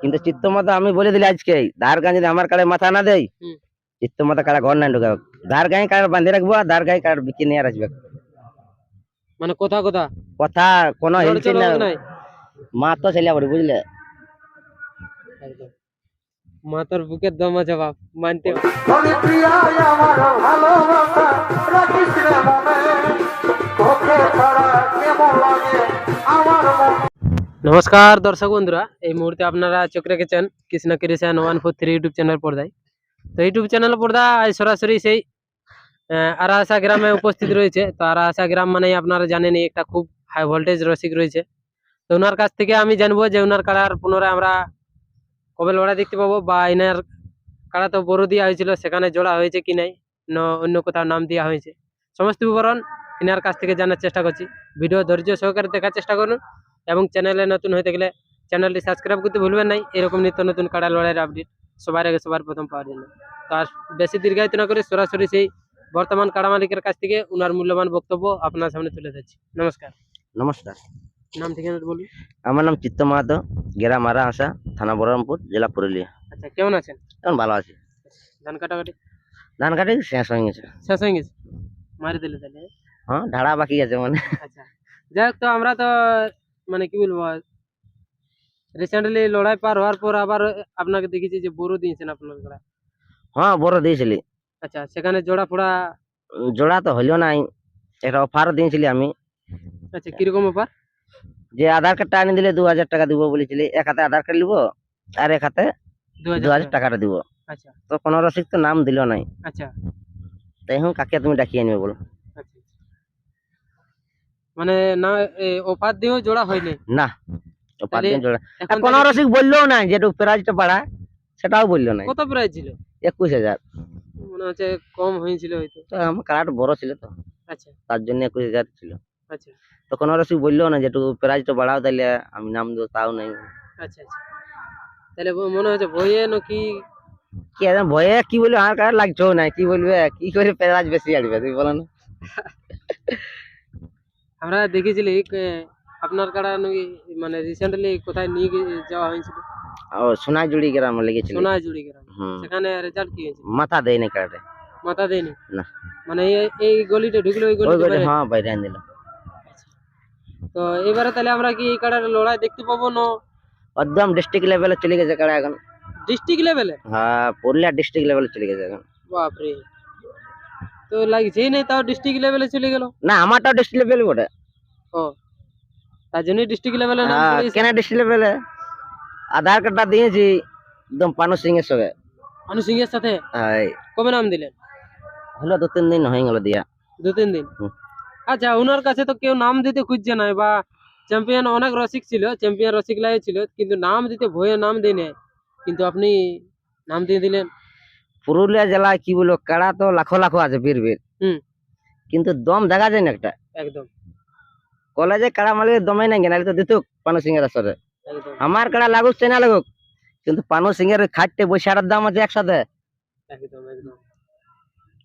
কিন্তু চিত্তমাতা আমি বলে দিলি আজকে ধার গাঁ যদি আমার কাড়ে মাথা না দেয়। চিত্তমাতা কাড়া ঘর না ঢুকাবে? ধার গায়ে কাড় বাঁধে রাখব আর ধার গায়ে কাড় বিক্রি নিয়ে আসবে? মানে কথা কথা? কথা কোনো হিলছিল চলো মা তো ছেলে পড়ি বুঝলে? একদম। মা বুকের দম আছে বাপ মানতে নমস্কার দর্শক বন্ধুরা এই মুহূর্তে আপনারা চোখ রেখেছেন Krishna কিরিশান one four three YouTube channel পর্দায়। তো ইউটিউব চ্যানেল পর্দা আজ সরাসরি সেই আহ, আরাহাসা গ্রামে উপস্থিত রয়েছে। তো আরাহাসা গ্রাম মানেই আপনারা জানেনই একটা খুব হাই ভোল্টেজ রসিক রয়েছে। তো ওনার কাছ থেকে আমি জানব যে ওনার কাড়ার পুনরায় আমরা কবে লড়াই দেখতে পাবো বা এনার কাড়া তো বড় দেওয়া হয়েছিল সেখানে জোড়া হয়েছে কি নাই না অন্য কোথাও নাম দেওয়া হয়েছে। সমস্ত বিবরণ এনার কাছ থেকে জানার চেষ্টা করছি। ভিডিও ধৈর্য সহকারে দেখার চেষ্টা করুন। এবং চ্যানেলে নতুন হয়ে থাকলে চ্যানেলটি সাবস্ক্রাইব করতে ভুলবেন নাই এরকম নিত্য নতুন কাড়া লড়াইয়ের আপডেট সবার আগে সবার প্রথম পাওয়ার জন্য। তো আর বেশি দীর্ঘায়িত না করে সরাসরি সেই বর্তমান কাড়া মালিকের কাছ থেকে উনার মূল্যবান বক্তব্য আপনার সামনে তুলে ধরছি। নমস্কার। নমস্কার। নাম ঠিকানা বলুন। আমার নাম চিত্ত মাহাতো গ্রাম আরা আসা থানা বহরমপুর জেলা পুরুলিয়া। আচ্ছা কেমন আছেন? এখন ভালো আছি। ধান কাটাকাটি? ধান কাটে শেষ হয়ে গেছে। শেষ হয়ে গেছে? মারি দিলে তাহলে? হ্যাঁ ঢাড়া বাকি আছে মানে। আচ্ছা। যাই হোক তো আমরা তো মানে কি বলব রিসেন্টলি লড়াই পার হওয়ার পর আবার আপনাকে দেখেছি যে বড় দিয়েছেন আপনার। হ্যাঁ বড় দিয়েছিলি। আচ্ছা সেখানে জোড়া ফোড়া জোড়া তো হইল নাই একটা অফার দিয়েছিলি আমি। আচ্ছা কীরকম অফার যে আধার কার্ডটা আনি দিলে দু হাজার টাকা দিব বলেছিলি এক হাতে আধার কার্ড নিবো আর এক হাতে দু হাজার টাকাটা দিব। আচ্ছা। তো কোনো রসিক তো নাম দিল নাই। আচ্ছা। তাই এখন কাকে তুমি ডাকিয়ে নিবে বলো। মানে না অফার দিয়েও জোড়া হয়নি। না অফার দিয়ে জোড়া। কোনো রসিক বলল না যেটু প্রাইজটা বাড়া সেটাও বলল না কত প্রাইস ছিল? একুশ হাজার। মনে হচ্ছে কম হয়েছিল হয়তো। তো আমার কাড়াটা বড় ছিল তো। আচ্ছা। তার জন্য একুশ হাজার ছিল। আচ্ছা। তো কোনো রসিক বলল না যেটু প্রাইজটা বাড়াও তাহলে আমি নাম দেবো তাও নাই। আচ্ছা আচ্ছা। তাহলে মনে হচ্ছে বইয়ে নাকি কি? জানি ভয়ে কি বলবে আমার কাড়া লাগছেও না কি বলবে কি করে প্রাইজ বেশি আসবে তুমি বলো না। আমরা দেখেছিলি কে- আপনার কাড়া নাকি মানে রিসেন্টলি কোথায় নিয়ে গে- যাওয়া হয়েছিল ও সোনাঝুড়ি গ্রাম লেগেছিল সোনাঝুড়ি গ্রাম হুম সেখানে রেজাল্ট কি হয়েছে মাথা দেয়নি কাড়াটা মাথা দেয়নি না। মানে এই- এই গলিতে ঢুকলো ওই ওই গলিতে করে বাইরে? হ্যাঁ বাইরে আনি দিল তো এবারে তাহলে আমরা কি এই কাড়ার লড়াই দেখতে পাবো না একদম ডিস্ট্রিক্ট লেভেলে চলে গেছে কাড়া এখন ডিস্ট্রিক্ট লেভেলে হ্যাঁ পুরুলিয়া ডিস্ট্রিক্ট লেভেলে চলে গেছে এখন বাপরে তো লাগছেই নেই তাও ডিস্ট্রিক্ট লেভেলে চলে গেল। না আমারটাও ডিস্ট্রিক্ট লেভেল বটে। ও তার জন্যই ডিস্ট্রিক্ট লেভেলে নাম কেন ডিস্ট্রিক্ট লেভেলে আধার কার্ডটা দিয়েছি একদম পানু সিং এর সঙ্গে অনু সিং এর সাথে? কবে নাম দিলেন হলো দু তিন দিন হয়ে গেল দিয়া। দু তিন দিন। আচ্ছা ওনার কাছে তো কেউ নাম দিতে খুঁজছে না বা চ্যাম্পিয়ন অনেক রসিক ছিল চ্যাম্পিয়ন রসিক লাই ছিল কিন্তু নাম দিতে ভয়ে নাম দেয় নাই। কিন্তু আপনি নাম দিয়ে দিলেন। পুরুলিয়া জেলায় কি বলব কাড়া তো লাখো লাখো আছে বীর বীর কিন্তু দম দেখা যায় না একটা। একদম। কলেজে কাড়া মালিক দমে নাই গেলে তো দিত পানু সিং এর আসরে আমার কাড়া লাগুক চাই না লাগুক কিন্তু পানু সিং এর খাটতে বৈশারের দাম আছে একসাথে।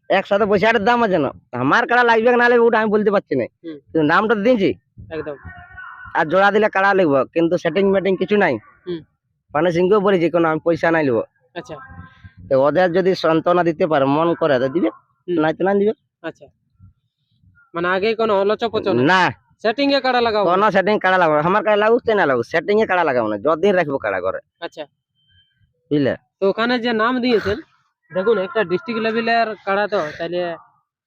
একসাথে বৈশারের দাম আছে না। আমার কাড়া লাগবে না লাগবে ওটা আমি বলতে পারছি না। কিন্তু নামটা দিয়েছি। একদম। আর জোড়া দিলে কাড়া লিখব কিন্তু সেটিং মেটিং কিছু নাই। পানু সিংকেও বলেছি কোনো আমি পয়সা নাই লিব আচ্ছা। তো ওদের যদি সান্ত্বনা দিতে পারে মন করে তো দিবে। নাই তো না দিবে। আচ্ছা। মানে আগে কোনো অলচপচ না না। সেটিং এ কাটা লাগাও কোনো সেটিং কাড়া লাগাবো আমার কাড়া লাগুক না লাগুক সেটিং এ কাড়া লাগাবো না। যতদিন রাখব কাড়া করে আচ্ছা। বুঝলে? তো ওখানে যে নাম দিয়েছেন দেখুন একটা ডিস্ট্রিক্ট লেভেলের কাড়া তো তাহলে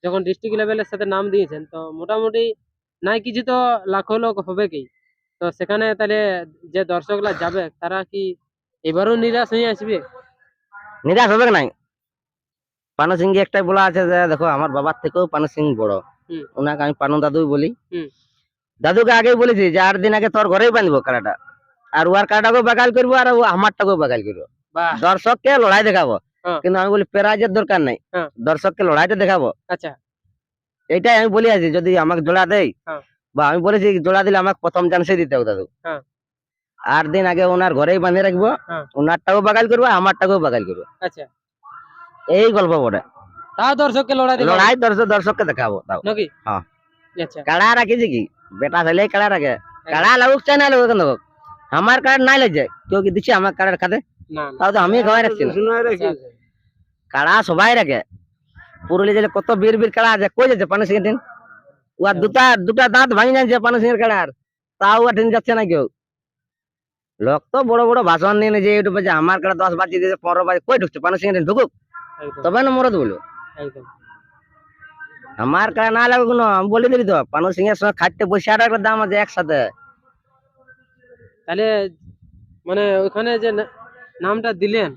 যখন ডিস্ট্রিক্ট লেভেলের সাথে নাম দিয়েছেন তো মোটামুটি নাই কিছু তো লাখো লোক হবে কি? তো সেখানে তাহলে যে দর্শকরা যাবে তারা কি এবারও নিরাশ হয়ে আসবে? নিরাশ হবে নাই? পানু সিং একটাই বলা আছে যে দেখো আমার বাবার থেকেও পানু সিং বড় ওনাকে আমি পানু দাদুই বলি। দাদুকে আগেই বলেছি যে আট দিন আগে তোর ঘরেই বাঁধবো কাড়াটা। আর ওর কাড়াটাকেও বাগাল করব আর ও আমারটাকেও বাগাল করব। দর্শককে লড়াই দেখাবো। হ্যাঁ। কিন্তু আমি বলি প্রাইজের দরকার নাই। হ্যাঁ। দর্শককে লড়াইটা দেখাবো। আচ্ছা। এইটাই আমি বলি আছি যদি আমাকে জোড়া দেয় হ্যাঁ। বা আমি বলেছি জোড়া দিলে আমাকে প্রথম চান্সে দিতে হবে দাদু। আট দিন আগে ওনার ঘরেই বাঁধে রাখব। হ্যাঁ। ওনারটাকেও বাগাল করব আমারটাকেও বাগাল করব। আচ্ছা। এই গল্প বটে তাও দর্শককে লড়াই লড়াই দর্শক দর্শককে দেখাবো তাও। নাকি? হ্যাঁ। আচ্ছা। কাড়া রাখিছি কি? বেটা ছেলে কাড়া রাখে। কাড়া লাগুক চাই না লাগুক দেখো আমার কার্ড নাই লাগছে কেউ কি দিচ্ছে আমার কার্ডের খাতে? না না। তাও তো আমি খাওয়াই রাখছি না। কাড়া সবাই রাখে। পুরুলিয়া জেলে কত বীর বীর কাড়া আছে কই যাচ্ছে পানি সিংহের টিন? উয়া দুটা দুটা দাঁত ভাঙি যাচ্ছে পানি সিংহের কাড়ার। তাও আর টিন যাচ্ছে না কেউ। লোক তো বড় বড় ভাষণ নিয়ে যে ইউটিউবে যে আমার কাড়া দশ বাজে দিয়েছে পনেরো বাজে কই ঢুকছে? পানি টিন ঢুকুক। তবে না মরদ বলো। আমার কাড়া না লাগবে কোনো আমি বলে দিলি তো পানু সিংহের সঙ্গে খাটতে পয়সা একটা দাম আছে একসাথে। তাহলে মানে ওখানে যে নামটা দিলেন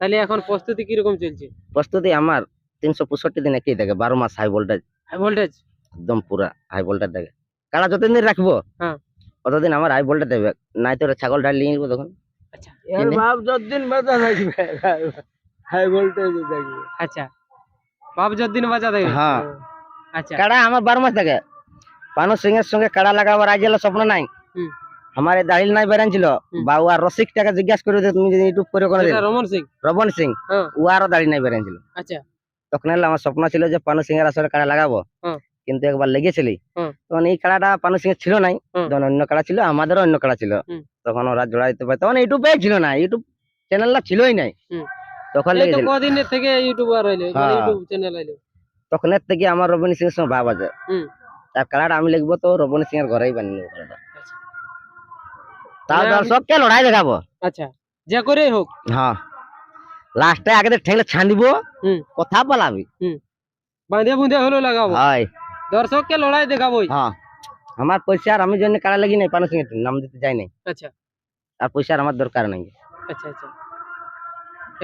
তাহলে এখন প্রস্তুতি কীরকম চলছে? প্রস্তুতি আমার তিনশো পঁয়ষট্টি দিনে কি থাকে বারো মাস হাই ভোল্টেজ হাই ভোল্টেজ একদম পুরা হাই ভোল্টেজ থাকে কাড়া যতদিন রাখব? হ্যাঁ। ততদিন আমার হাই ভোল্টেজ দেবে নাই তো ছাগল ডাল নিয়ে নিবো তখন। আচ্ছা। এনে- বাপ যতদিন বাঁচা থাকবে হাই ভোল্টেজ থাকবে আচ্ছা। বাপ যতদিন বাঁচা থাকবে? হ্যাঁ। আচ্ছা। কাড়া আমার বারো মাস থাকে। পানু সিং এর সঙ্গে কাড়া লাগাবার আজ এলো স্বপ্ন নাই। আমার এই দাড়িল নাই বেরান ছিল। হুম। বা উয়ার রসিক টাকা জিজ্ঞাসা করে তুমি যদি ইউটিউব করে করে রমন সিং। রবন সিং। হ্যাঁ। দাড়ি নাই বেরান আচ্ছা। তখন আমার স্বপ্ন ছিল যে পানু সিং এর আসলে কাড়া লাগাবো। হ্যাঁ। কিন্তু একবার লেগেছিলি। তখন এই কাড়াটা পানু সিং ছিল নাই। তখন অন্য কাড়া ছিল আমাদের অন্য কাড়া ছিল। তখন ওরা জোড়া দিতে পারে। তখন ইউটিউবে ছিল না ইউটিউব চ্যানেলটা ছিলই নাই। তখন এই লেগেছিল। কদিনের থেকে ইউটিউবার হইল। ইউটিউব চ্যানেল হইল। তখন এর থেকে আমার রবীন্দ্র সিং এর সঙ্গে ভাব আছে। তার কালারটা আমি লিখব তো রবীন্দ্র সিং এর ঘরেই বানিয়ে নেব। মানে আমি- দর্শককে লড়াই দেখাবো। আচ্ছা যে করেই হোক। হ্যাঁ। লাস্টে আগে ঠেলে ছান্দিব হুম। কথা বলাবি। বাঁধে বুঁধে হলো লাগাবো। হয়। দর্শককে লড়াই দেখাবোই। হ্যাঁ আমার পয়সা আর আমি জন্য কারা লাগি নাই পানু সিং নাম দিতে যাই নাই। আচ্ছা। আর পয়সা আর আমার দরকার নাই। আচ্ছা আচ্ছা।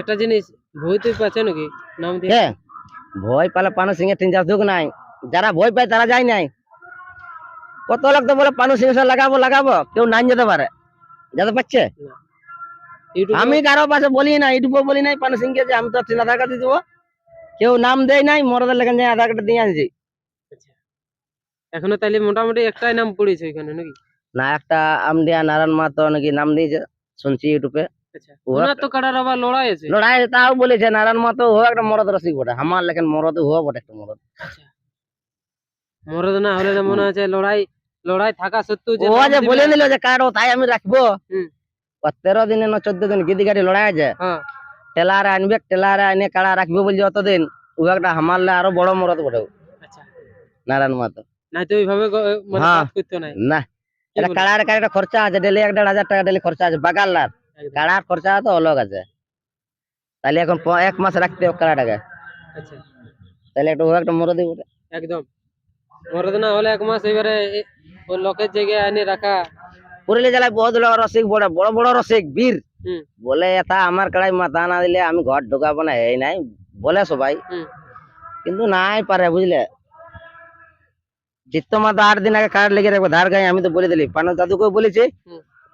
একটা জিনিস ভয় তুই পাচ্ছে নাকি? নাম দিয়ে। কে? ভয় পালে পানু সিং তিন চার দুঃখ নাই। যারা ভয় পায় তারা যায় নাই। কত লোক তো বলে পানু সিং সঙ্গে লাগাবো লাগাবো কেউ নাই যেতে পারে। যেতে পারছে? আমি কারও পাশে বলি না ইউটিউবে বলি নাই পানু সিং কে যে আমি তো আধার কার্ড দিয়ে দেবো। কেউ নাম দেয় নাই মরদের লেখেন যে আধার কার্ড দিয়ে আনছি। এখনও তাহলে মোটামুটি একটাই নাম পড়েছে এখানে নাকি? না একটা আমডিয়া নারায়ণ মাতো নাকি নাম দিয়েছে শুনছি ইউটিউবে। আচ্ছা ও তো আবার লড়াই আছে। লড়াই তাও বলেছে নারায়ণ মাতো হো একটা মরদ রসিক বটে আমার লেখেন মরদ হো বটে একটা মরদ। মরদ না হলে মনে হচ্ছে লড়াই লড়াই থাকা সত্ত্বেও যে ও যে বলে দিল যে কারও তাই আমি রাখব। তেরো দিনে না চোদ্দ দিন গিদি গাড়ি লড়াই আছে হ্যাঁ। টেলারে আনবে টেলারে আনে কাড়া রাখবে বলছে অতদিন ও একটা হামারলে আরও বড় মরদ বটে ও, আচ্ছা। নারায়ণ মাতো নাই তো ওইভাবে মানে হ্যাঁ। কাজ করতে নাই? না। এটা কাড়া খরচা আছে ডেলি এক দেড় হাজার টাকা ডেলি খরচা আছে একদম। কাড়ার খরচা তো অলগ আছে। তাহলে এখন এক মাস রাখতে হবে কাড়াটাকে। আচ্ছা। তাহলে একটা ও একটা একদম। মরদ না হলে এক মাস এবারে লোকের জায়গায় এনে রাখা। পুরুলিয়া জেলায় বহুত লোক রসিক বড় বড় বড় রসিক বীর। হুম। বলে এটা আমার কাড়াই মাথা না দিলে আমি ঘর ঢুকাবো না এই নাই। বলে সবাই। কিন্তু নাই পারে বুঝলে? চিত্ত মাথা আট দিন আগে কার্ড লেগে রাখব ধার গায়ে আমি তো বলে দিলি। পানু দাদুকে বলেছি।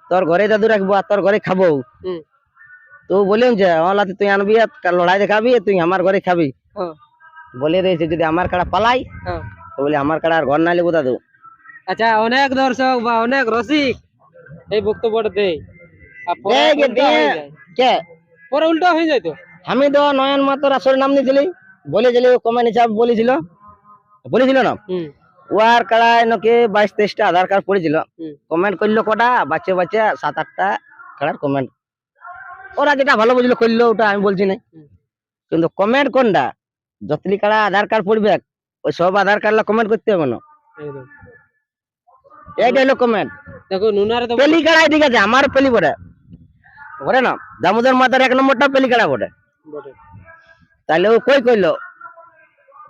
তোর ঘরে দাদু রাখব আর তোর ঘরে খাব। তো বললাম যে ওলাতে তুই আনবি আর লড়াই দেখাবি তুই আমার ঘরে খাবি। বলে দিয়েছে যদি আমার কাড়া পালাই। তো বলে আমার কাড়া আর ঘর না লিখব দাদু। আচ্ছা অনেক দর্শক বা অনেক রসিক এই বক্তব্যটা দেয়। পরে উল্টা হয়ে যায়। কে? পরে উল্টা হয়ে যায় তো। আমি তো নয়ন মাত্র আসলে নাম দিয়েছিলি বলেছিলি কমেন্ট হিসাব বলেছিল। বলেছিল না? ওয়ার কাড়ায় নাকি বাইশ তেইশটা আধার কার্ড পড়েছিল। কমেন্ট করল কটা? বাচ্চা বাচ্চা সাত আটটা কাড়ার কমেন্ট ওরা যেটা ভালো বুঝলো করল ওটা আমি বলছি না। কিন্তু কমেন্ট কোনটা? যতলি কাড়া আধার কার্ড পড়বে ওই সব আধার কার্ড কমেন্ট করতে হবে না। এইটা হলো কমেন্ট দেখো নুনারে তো পেলি কাড়াই ঠিক আছে আমার পেলি বটে। বটে না? দামোদর মাতার এক নম্বরটা পেলি কাড়া বটে। তাহলে ও কই কইলো?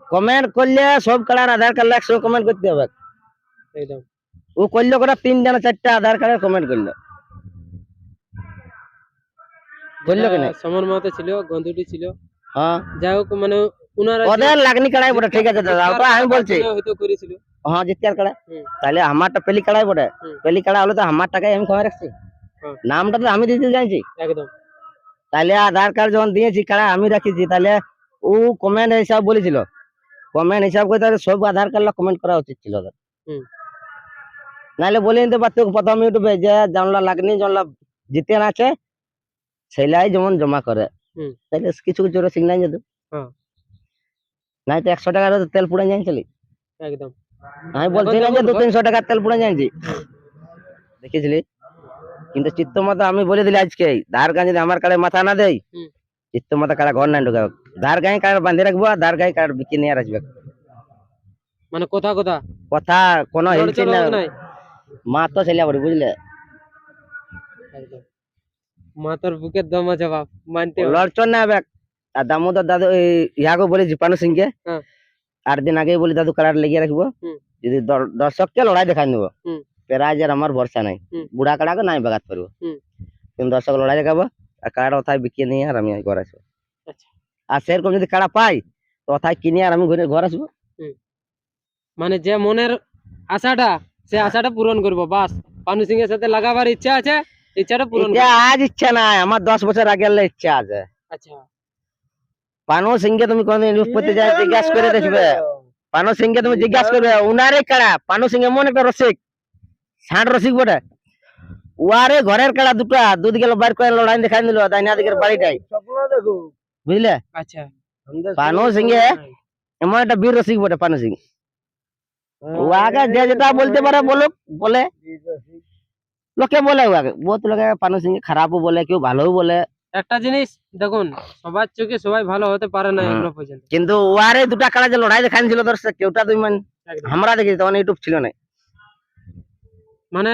কমেন্ট করলে সব কালার আধার কার্ড একসঙ্গে কমেন্ট করতে হবে। একদম ও করল করে তিনটা না চারটা আধার কার্ডের কমেন্ট করল। করল কেন সমর মাহাতো ছিল গন্ধুটি ছিল। হ্যাঁ। যাই হোক মানে উনারা ওদের লাগনি কাড়াই বটে ঠিক আছে দাদা। ওটা আমি বলছি। হ্যাঁ জিতিয়ার কাড়া। তাহলে আমারটা পেলি কাড়াই বটে। পেলি কাড়া হলে তো আমার টাকায় আমি খবর রাখছি। হুম। নামটা তো আমি দিতে জানছি। একদম। তাহলে আধার কার্ড যখন দিয়েছি কাড়া আমি রাখিছি তাহলে ও কমেন্ট হিসাব বলেছিল। কমেন্ট হিসাব করে তাহলে সব আধার কার্ড কমেন্ট করা উচিত ছিল ওদের। হুম। নাহলে বলে নিতে পারতো প্রথম ইউটিউবে যে জানলা লাগনি জানলা জিতেন আছে সেলাই যেমন জমা করে হুম। তাহলে কিছু কিছু নাই যেত। নাই তো একশো টাকার তেল পুড়ে যাইছিলি একদম আমি বলছি না যে দু তিনশো টাকার তেল পুড়ে যাইছি দেখেছিলি কিন্তু চিত্তমাতা আমি বলে দিলি আজকে ধার গাঁ যদি আমার কাড়ে মাথা না দেয়। চিত্তমাতা কাড়া ঘর না ঢুকাবে ধার গায়ে কাড় বাঁধে রাখব আর ধার গায়ে কাড় বিক্রি নিয়ে আসবে মানে কথা কথা কথা কোনো মা তো ছেলে পড়ি বুঝলে একদম। মাথার বুকের দম আছে বাপ মানতে। লড়চন না হবে আর দামোদর দাদু ইয়াকে বলেছি পানু সিং কে হ্যাঁ। আট দিন আগে বলি দাদু কাড়ার লেগে রাখব যদি দর- দর্শককে লড়াই দেখাই হুম। প্রাইজ আর আমার ভরসা নাই। বুড়া কাড়াকে নাই বাগাত পারব। কিন্তু দর্শক লড়াই দেখাবো আর কাড়া ওথায় বিকিয়ে নিয়ে আর আমি আচ্ছা। আর সেরকম যদি কাড়া পাই তো ওথায় কিনে আর আমি ঘরে ঘর আসব। মানে যে মনের আশাটা সে আশাটা পূরণ করব বাস। পানু সিং এর সাথে লাগাবার ইচ্ছা আছে ইচ্ছাটা পূরণ করব। আজ ইচ্ছা নাই আমার দশ বছর আগে ইচ্ছা আছে। আচ্ছা। পানু সিংকে তুমি কোনদিন পড়তে যাই জিজ্ঞাসা করে দেখবে। পানু সিংকে তুমি জিজ্ঞাসা করবে উনারে কাড়া? পানু সিং এমন একটা রসিক ষাট রসিক বটে। উয়ারে ঘরের কাড়া দুটা দুধ গেল বাইর করে লড়াই দেখাই দিল দাইনা দিকের বাড়িটাই। বুঝলে? আচ্ছা। সিং এ এমন একটা বীর রসিক বটে পানো সিং। উহাকে যে যেটা বলতে পারে বলুক বলে। লোকে বলে উহাকে বহুত লোকে পানু সিং খারাপও বলে কেউ ভালোও বলে। একটা জিনিস দেখুন সবার চোখে সবাই ভালো হতে পারে না। এখনও পর্যন্ত। কিন্তু উহারে দুটা কাড়া যে লড়াই দেখাই ছিল দর্শক কেউটা দুই মান। আমরা দেখি তখন ইউটিউব ছিল না। মানে